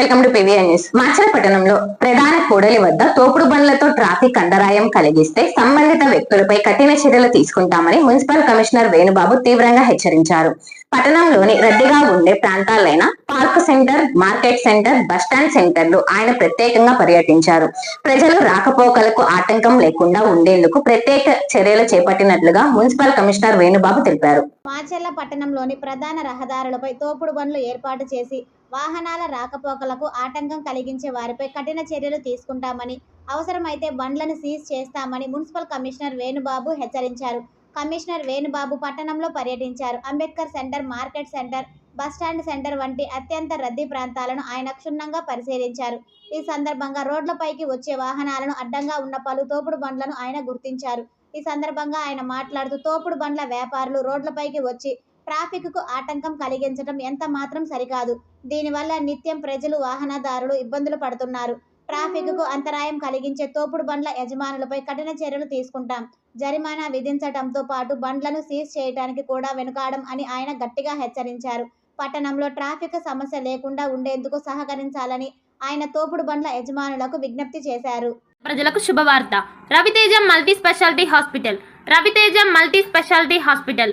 Welcome to PVR news మాచల పట్టణంలో ప్రధాన కూడలి వద్ద తోపుడు బండ్లతో ట్రాఫిక్ అంతరాయం కలిగిస్తే సంబంధిత వ్యక్తులపై కఠిన చర్యలు తీసుకుంటామని మున్సిపల్ కమిషనర్ వేణుబాబు తీవ్రంగా హెచ్చరించారు. పట్టణంలోని రద్దీగా ఉండే ప్రాంతాలైన park centre market centre bus stand సెంటర్లు ఆయన ప్రత్యేకంగా పర్యటించారు. ప్రజలు రాకపోకలకు ఆటంకం లేకుండా ఉండేందుకు ప్రత్యేక చర్యలు చేపట్టినట్లుగా మున్సిపల్ కమిషనర్ వేణుబాబు తెలిపారు. మాచర్ల పట్టణంలోని ప్రధాన రహదారులపై తోపుడు బండ్లు ఏర్పాటు చేసి వాహనాల రాకపోకలకు ఆటంకం కలిగించే వారిపై కఠిన చర్యలు తీసుకుంటామని అవసరమైతే బండ్లను సీజ్ చేస్తామని మున్సిపల్ కమిషనర్ వేణుబాబు హెచ్చరించారు. కమిషనర్ వేణుబాబు పట్టణంలో పర్యటించారు. Ambedkar centre market centre bus stand centre వంటి అత్యంత రద్దీ ప్రాంతాలను ఆయన క్షుణ్ణంగా పరిశీలించారు. ఈ సందర్భంగా రోడ్లపైకి వచ్చే వాహనాలను అడ్డంగా ఉన్న పలు తోపుడు బండ్లను ఆయన గుర్తించారు. ఈ సందర్భంగా ఆయన మాట్లాడుతూ తోపుడు బండ్ల వ్యాపారులు రోడ్లపైకి వచ్చి ట్రాఫిక్కు ఆటంకం కలిగించడం ఎంత మాత్రం సరికాదు. దీనివల్ల నిత్యం ప్రజలు వాహనదారులు ఇబ్బందులు పడుతున్నారు. ట్రాఫిక్కు అంతరాయం కలిగించే తోపుడు బండ్ల యజమానులపై కఠిన చర్యలు తీసుకుంటాం. జరిమానా విధించడంతో పాటు బండ్లను సీజ్ చేయడానికి కూడా వెనుకాడం అని ఆయన గట్టిగా హెచ్చరించారు. పట్టణంలో ట్రాఫిక్ సమస్య లేకుండా ఉండేందుకు సహకరించాలని ఆయన తోపుడు బండ్ల యజమానులకు విజ్ఞప్తి చేశారు. ప్రజలకు శుభవార్త. Raviteja multi speciality hospital. Raviteja multi speciality hospital.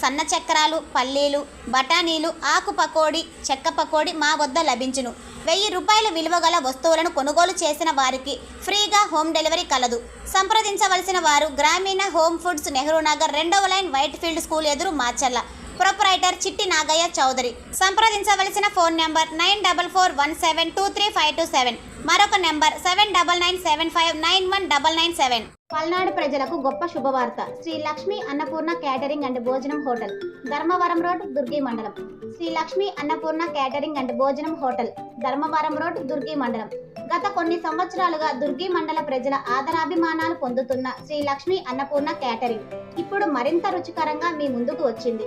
సన్న చక్రాలు పల్లీలు బఠానీలు ఆకు పకోడి చెక్క పకోడీ మా వద్ద లభించును. వెయ్యి రూపాయల విలువ గల వస్తువులను కొనుగోలు చేసిన వారికి ఫ్రీగా హోమ్ డెలివరీ కలదు. సంప్రదించవలసిన వారు గ్రామీణ హోమ్ ఫుడ్స్ నెహ్రూ నగర్ రెండవ లైన్ వైట్ ఫీల్డ్ స్కూల్ ఎదురు మాచర్ల. ప్రొపరైటర్ చిట్టి నాగయ్య చౌదరి. సంప్రదించవలసిన phone number nine double four one seven two three five two seven. మరొక number seven double nine seven five nine one double nine seven. Palnadu ప్రజలకు గొప్ప శుభవార్త. Shri Lakshmi Annapurna catering and భోజనం hotel Dharmavaram road Durgi మండలం. Shri Lakshmi Annapurna catering and భోజనం hotel Dharmavaram road Durgi మండలం. గత కొన్ని సంవత్సరాలుగా దుర్గి మండల ప్రజల ఆదరాభిమానాలు పొందుతున్న శ్రీ లక్ష్మీ అన్నపూర్ణ క్యాటరింగ్. ఇప్పుడు మరింత రుచికరంగా మీ ముందుకు వచ్చింది.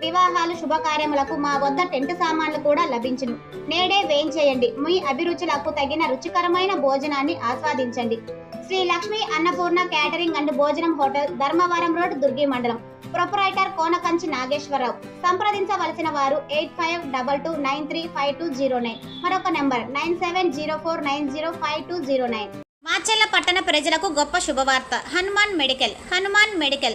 వివాహాలు శుభకార్యములకు మా వద్ద టెంట్ సామాన్లు కూడా లభించును. నేడే వేయించేయండి. మీ అభిరుచులకు తగిన రుచికరమైన భోజనాన్ని ఆస్వాదించండి. శ్రీ లక్ష్మి అన్నపూర్ణ క్యాటరింగ్ అండ్ భోజనం హోటల్ ధర్మవరం రోడ్ దుర్గి మండలం. ప్రొపరైటర్ కోనకంచి నాగేశ్వరరావు. సంప్రదించవలసిన వారు eight five double two nine three five two zero nine. మరొక number nine seven zero four nine zero five two zero nine. Macherla పట్టణ ప్రజలకు గొప్ప శుభవార్త. Hanuman medical Hanuman medical.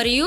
మరియు